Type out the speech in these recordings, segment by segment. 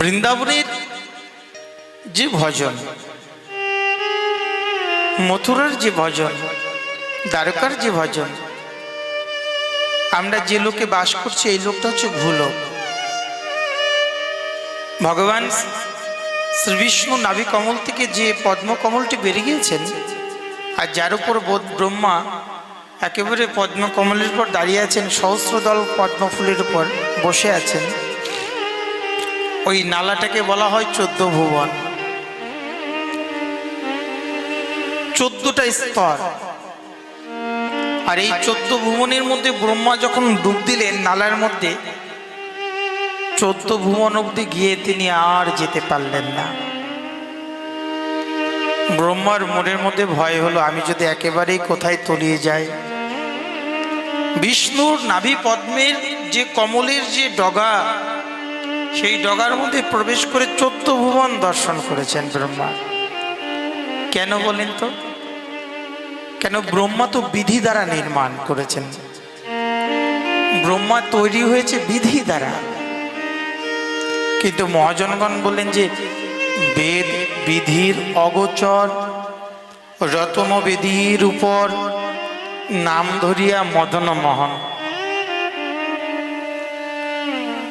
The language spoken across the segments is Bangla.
বৃন্দাবনের যে ভজন, মথুরার যে ভজন, দ্বারকার যে ভজন, আমরা যে লোকে বাস করছি, এই লোকটা হচ্ছে ভূলোক। ভগবান শ্রী বিষ্ণু নাভি কমল থেকে যে পদ্মকমলটি বেরিয়ে গিয়েছেন, আর যার উপর বোধ ব্রহ্মা একেবারে পদ্মকমলের উপর দাঁড়িয়ে আছেন, সহস্রদল পদ্মফুলের উপর বসে আছেন ওই নালাটাকে বলা হয় চোদ্দ ভুবন। চোদ্দটা স্তর। আর এই চোদ্দ ভুবনের মধ্যে ব্রহ্মা যখন ডুব দিলেন নালার মধ্যে, চোদ্দ ভুবন অব্দি গিয়ে তিনি আর যেতে পারলেন না। ব্রহ্মার মনের মধ্যে ভয় হলো, আমি যদি একেবারেই কোথায় তলিয়ে যাই? বিষ্ণুর নাভি পদ্মের যে কমলের যে ডগা সেই ডগার মধ্যে প্রবেশ করে চোদ্দ ভুবন দর্শন করেছেন ব্রহ্মা। কেন বলেন তো? কেন ব্রহ্মা তো বিধি দ্বারা নির্মাণ করেছেন? ব্রহ্মা তৈরি হয়েছে বিধি দ্বারা। কিন্তু মহাজনগণ বললেন যে বেদ বিধির অগোচর রতন বেদির উপর নাম ধরিয়া মদন মোহন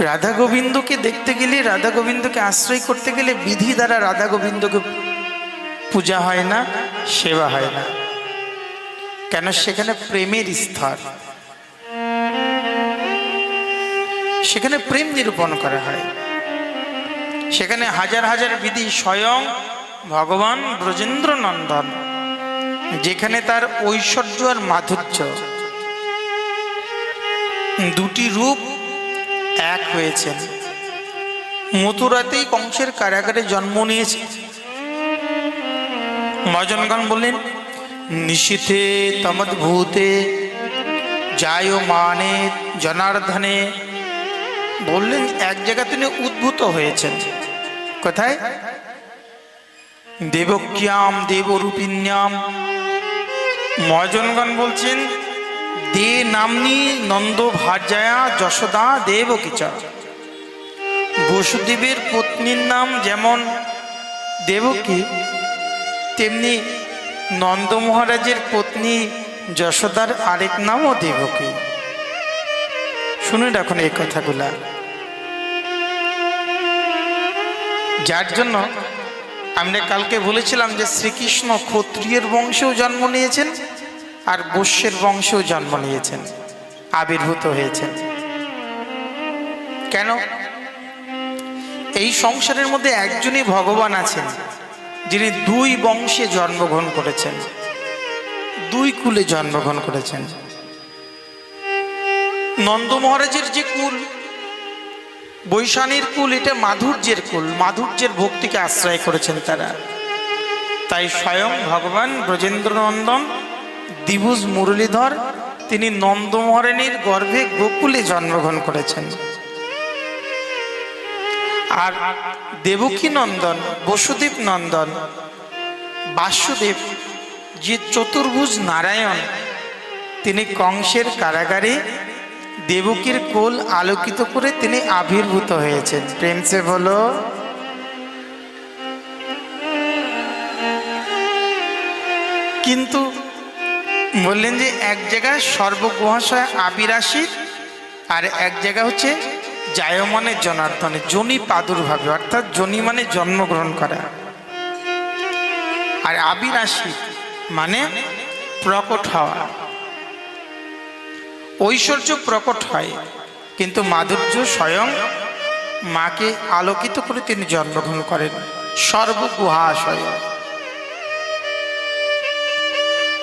রাধা গোবিন্দকে দেখতে গেলে, রাধা গোবিন্দকে আশ্রয় করতে গেলে বিধি দ্বারা রাধা গোবিন্দকে পূজা হয় না, সেবা হয় না। কেন? সেখানে প্রেমের স্তর। সেখানে প্রেম নিরূপণ করা হয়। সেখানে হাজার হাজার বিধি স্বয়ং ভগবান ব্রজেন্দ্র নন্দন যেখানে তার ঐশ্বর্য আর মাধুর্য। দুটি রূপ এক হয়েছেন। মথুরাতেই কংসের কারাগারে জন্ম নিয়েছে মজনগণ বললেন, নিশীথে তমদ্ভূতে যায় মানে জনার্ধনে বললেন, এক জায়গা তিনি উদ্ভূত হয়েছেন। কোথায়? দেবক্যাম দেবরূপিণ্যাম। মহাজনগণ বলছেন দে নামনি নন্দ ভার্যায়া যশোদা দেব কিচা। বসুদেবের পত্নীর নাম যেমন দেবকী তেমনি নন্দ মহারাজের পত্নী যশোদার আরেক নামও দেবকী শুনুন রাখুন এই কথাগুলা। যার জন্য আমরা কালকে বলেছিলাম যে শ্রীকৃষ্ণ ক্ষত্রিয়ের বংশেও জন্ম নিয়েছেন আর বৈশ্যের বংশেও জন্ম নিয়েছেন, আবির্ভূত হয়েছেন। কেন? এই সংসারের মধ্যে একজনই ভগবান আছেন, যিনি দুই বংশে জন্মগ্রহণ করেছেন, দুই কুলে জন্মগ্রহণ করেছেন। নন্দ মহারাজের যে কুল, বৈশানীর কুল, এটা মাধুর্যের কুল, মাধুর্যের ভক্তিকে আশ্রয় করেছেন তারা। তাই স্বয়ং ভগবান ব্রজেন্দ্রনন্দন দিবুজ মুরলীধর, তিনি নন্দ মহারানীর গর্ভে গোকুলে জন্মগ্রহণ করেছেন। আর দেবকী নন্দন, বসুদেব নন্দন, বাসুদেব, যে চতুর্ভুজ নারায়ণ, তিনি কংসের কারাগারে দেবকীর কোল আলোকিত করে তিনি আবির্ভূত হয়েছেন। প্রেমসে বলো। কিন্তু বললেন যে এক জায়গায় সর্বগুহাশয় আবিরাশির আর এক জায়গা হচ্ছে জায়মানের জনার্দনে, জনি প্রাদুর্ভাবে, অর্থাৎ জনি মানে জন্মগ্রহণ করা। আর আবিরাশি মানে প্রকট হওয়া। ঐশ্বর্য প্রকট হয়, কিন্তু মাধুর্য স্বয়ং মাকে আলোকিত করে তিনি জন্মগ্রহণ করেন সর্বগুহাশয়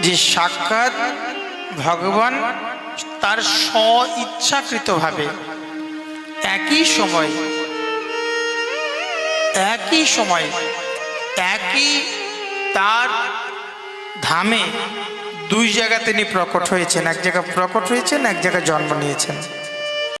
যে সাক্ষাৎ ভগবান তার স্ব ইচ্ছাকৃতভাবে একই সময় একই সময়, একই তার ধামে দুই জায়গা তিনি প্রকট হয়েছেন। এক জায়গায় প্রকট হয়েছেন, এক জায়গায় জন্ম নিয়েছেন।